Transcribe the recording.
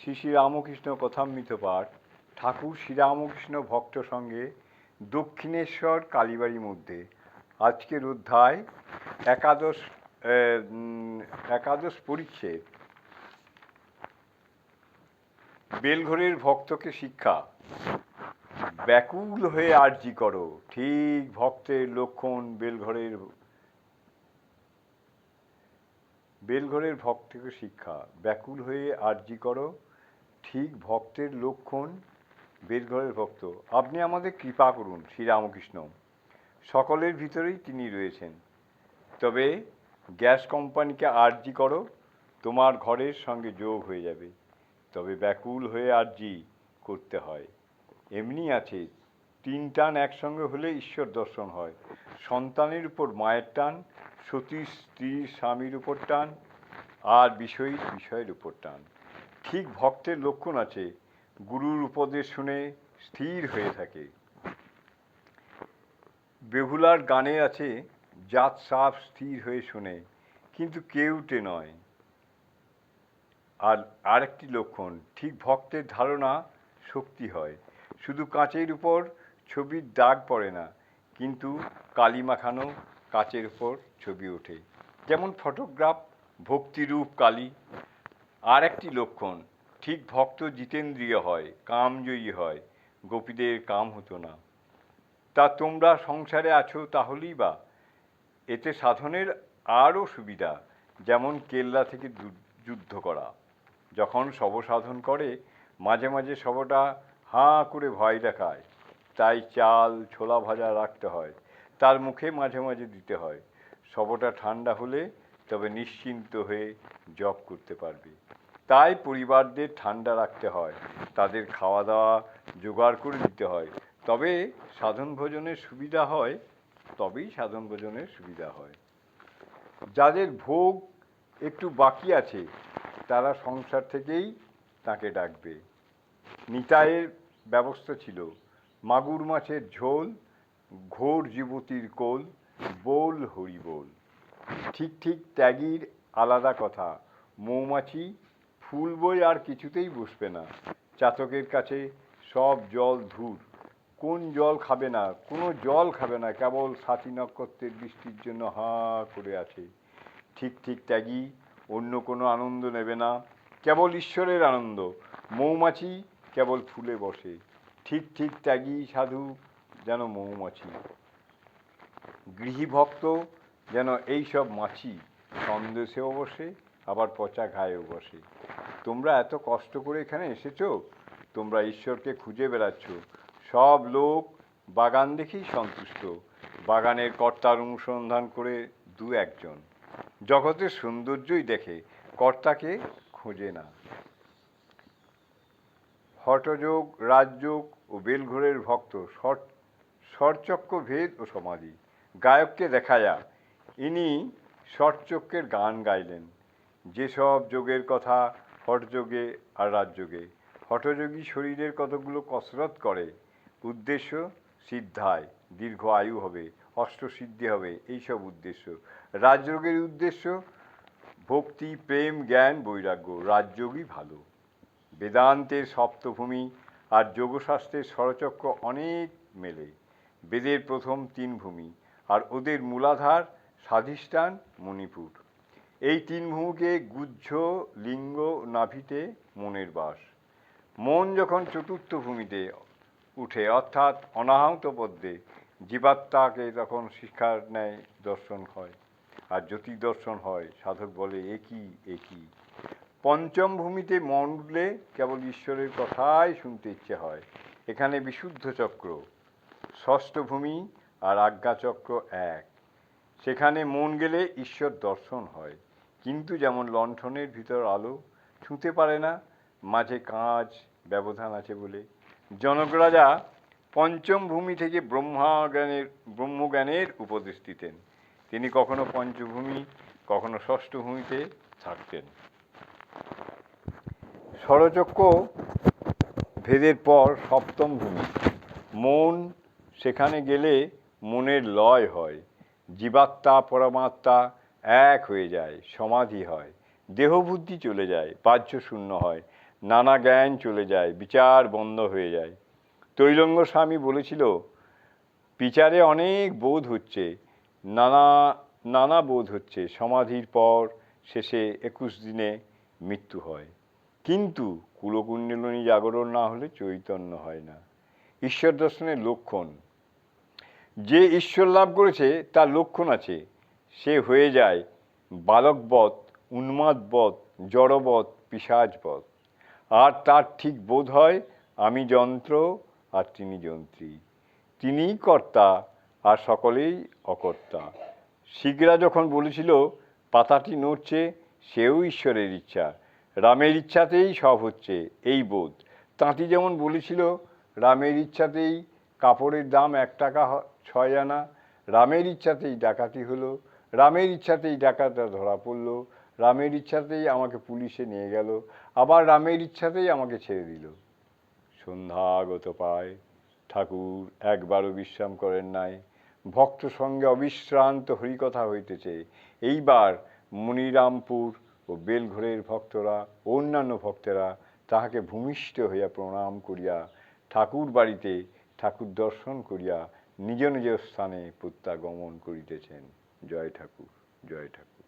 শ্রী শ্রী রামকৃষ্ণ কথামৃত পাঠ, ঠাকুর শ্রীরামকৃষ্ণ ভক্ত সঙ্গে দক্ষিণেশ্বর কালীবাড়ির মধ্যে। আজকের অধ্যায় একাদশ একাদশ পরিচ্ছেদ। বেলঘরের ভক্তকে শিক্ষা, ব্যাকুল হয়ে আর্জি করো। ঠিক ভক্তের লক্ষণ বেলঘরের বেলঘরের ভক্তকে শিক্ষা, ব্যাকুল হয়ে আর্জি করো। ঠিক ভক্তের লক্ষণ বেলঘরের ভক্ত। আপনি আমাদের কৃপা করুন, শ্রীরামকৃষ্ণ। সকলের ভিতরেই তিনি রয়েছেন। তবে গ্যাস কোম্পানিকে আর্জি করো, তোমার ঘরের সঙ্গে যোগ হয়ে যাবে। তবে ব্যাকুল হয়ে আর্জি করতে হয়। এমনি আছে, তিন টান একসঙ্গে হলে ঈশ্বর দর্শন হয়। সন্তানের উপর মায়ের টান, সতী স্ত্রীর স্বামীর উপর টান, আর বিষয়ী বিষয়ের উপর টান। ঠিক ভক্তের লক্ষণ আছে, গুরুর উপদেশ শুনে স্থির হয়ে থাকে। বেহুলার গানে আছে, জাত সাপ স্থির হয়ে শোনে, কিন্তু কেউটে নয়। আর আরেকটি লক্ষণ, ঠিক ভক্তের ধারণা শক্তি হয়। শুধু কাঁচের উপর ছবির দাগ পড়ে না, কিন্তু কালি মাখানো কাঁচের উপর ছবি ওঠে। যেমন ফটোগ্রাফ, ভক্তিরূপ কালী আর একটি লক্ষণ, ঠিক ভক্ত জিতেন্দ্রিয় হয়, কামজয়ী হয়, গোপীদের কাম হতো না। তা তোমরা সংসারে আছো তাহলেই বা, এতে সাধনের আরও সুবিধা, যেমন কেল্লা থেকে যুদ্ধ করা। যখন শব সাধন করে, মাঝে মাঝে শবটা হাঁ করে ভয় দেখায়, তাই চাল, ছোলা ভাজা রাখতে হয়, তার মুখে মাঝে মাঝে দিতে হয়। শবটা ঠান্ডা হলে তবে নিশ্চিন্ত হয়ে জব করতে পারবে। তাই পরিবারদের ঠান্ডা রাখতে হয়, তাদের খাওয়া দাওয়া জোগাড় করে দিতে হয়। তবে সাধন ভোজনের সুবিধা হয়, তবেই সাধন ভোজনের সুবিধা হয়। যাদের ভোগ একটু বাকি আছে, তারা সংসার থেকেই তাকে ডাকবে। নিতাইয়ের ব্যবস্থা ছিল, মাগুর মাছের ঝোল, ঘোর যুবতীর কোল, বোল হরি বোল। ঠিক ঠিক ত্যাগীর আলাদা কথা। মৌমাছি, ফুল বই আর কিছুতেই বসবে না। চাতকের কাছে সব জল ধূর। কোন জল খাবে না, কোনো জল খাবে না, কেবল সাথী নক্ষত্রের বৃষ্টির জন্য হা করে আছে। ঠিক ঠিক ত্যাগী, অন্য কোনো আনন্দ নেবে না, কেবল ঈশ্বরের আনন্দ। মৌমাছি কেবল ফুলে বসে। ঠিক ঠিক ত্যাগী সাধু, যেন মৌমাছি। গৃহীভক্ত যেন এইসব মাছি সন্দেশেও বসে আবার পচা ঘায়েও বসে। তোমরা এত কষ্ট করে এখানে এসেছ, তোমরা ঈশ্বরকে খুঁজে বেড়াচ্ছ। সব লোক বাগান দেখেই সন্তুষ্ট। বাগানের কর্তার অনুসন্ধান করে দু একজন। জগতের সৌন্দর্যই দেখে, কর্তাকে খোঁজে না। হঠযোগ রাজযোগ ও বেলঘরের ভক্ত স্বরচক্র ভেদ ও সমাধি। গায়ককে দেখায়া ইনি স্বরচক্রের গান গাইলেন। যেসব যোগের কথা হঠযোগে আর রাজযোগে। হঠযোগী শরীরের কতগুলো কসরত করে। উদ্দেশ্য, সিদ্ধায়, দীর্ঘ আয়ু হবে অষ্টসিদ্ধি হবে, এইসব উদ্দেশ্য। রাজযোগের উদ্দেশ্য, ভক্তি, প্রেম, জ্ঞান, বৈরাগ্য। রাজযোগই ভালো। বেদান্তের সপ্তভূমি আর যোগশাস্ত্রের স্বরচক্র অনেক মেলে। বেদের প্রথম তিন ভূমি। আর ওদের মূলাধার স্বাধিষ্ঠান মণিপুর। এই তিন ভূমিকে গুহ্য, লিঙ্গ, নাভিতে মনের বাস। মন যখন চতুর্থ ভূমিতে উঠে, অর্থাৎ অনাহত পদ্মে, জীবাত্মাকে তখন শিক্ষার ন্যায় দর্শন হয়। আর জ্যোতি দর্শন হয়, সাধক বলে একই একই পঞ্চম ভূমিতে মন উঠলে কেবল ঈশ্বরের কথাই শুনতে ইচ্ছে হয়। এখানে বিশুদ্ধ চক্র, ষষ্ঠ ভূমি আর আজ্ঞাচক্র এক। সেখানে মন গেলে ঈশ্বর দর্শন হয়, কিন্তু যেমন লণ্ঠনের ভিতর আলো ছুঁতে পারে না, মাঝে কাঁচ ব্যবধান আছে বলে। জনক রাজা পঞ্চম ভূমি থেকে ব্রহ্মা জ্ঞানের ব্রহ্মজ্ঞানের উপদেশ দিতেন তিনি কখনো পঞ্চভূমি, কখনো ষষ্ঠ ভূমিতে থাকতেন। ষড়চক্র ভেদের পর সপ্তম ভূমি। মন সেখানে গেলে মনের লয় হয়। জীবাত্মা, পরমাত্মা এক হয়ে যায়, সমাধি হয়। দেহবুদ্ধি চলে যায়, বাহ্য শূন্য হয়। নানা জ্ঞান চলে যায়, বিচার বন্ধ হয়ে যায়। তৈলঙ্গ স্বামী বলেছিল, বিচারে অনেক বোধ হচ্ছে, নানা নানা বোধ হচ্ছে, সমাধির পর শেষে একুশ দিনে মৃত্যু হয়। কিন্তু কুলকুণ্ডলিনী জাগরণ না হলে চৈতন্য হয় না। ঈশ্বর দর্শনের লক্ষণ যে ঈশ্বর লাভ করেছে, তার লক্ষণ আছে। সে হয়ে যায় বালকবৎ, উন্মাদবৎ, জড়বৎ পিসাজবৎ আর তার ঠিক বোধ হয়, আমি যন্ত্র আর তিনি যন্ত্রী। তিনিই কর্তা আর সকলেই অকর্তা। শিখরা যখন বলেছিল, পাতাটি নড়ছে, সেও ঈশ্বরের ইচ্ছা। রামের ইচ্ছাতেই সব হচ্ছে, এই বোধ। তাঁতি যেমন বলেছিল, রামের ইচ্ছাতেই কাপড়ের দাম এক টাকা ছয় আনা। রামের ইচ্ছাতেই ডাকাতি হলো। রামের ইচ্ছাতেই ডাকাতরা ধরা পড়ল। রামের ইচ্ছাতেই আমাকে পুলিশে নিয়ে গেল। আবার রামের ইচ্ছাতেই আমাকে ছেড়ে দিল। সন্ধ্যাগত পায়। ঠাকুর একবারও বিশ্রাম করেন নাই। ভক্ত সঙ্গে অবিশ্রান্ত হরিকথা হইতেছে। এইবার মনিরামপুর ও বেলঘরের ভক্তরা, অন্যান্য ভক্তেরা তাহাকে ভূমিষ্ঠ হইয়া প্রণাম করিয়া ঠাকুর বাড়িতে ঠাকুর দর্শন করিয়া নিজ নিজ স্থানে প্রত্যাগমন করিতেছেন। জয় ঠাকুর জয় ঠাকুর।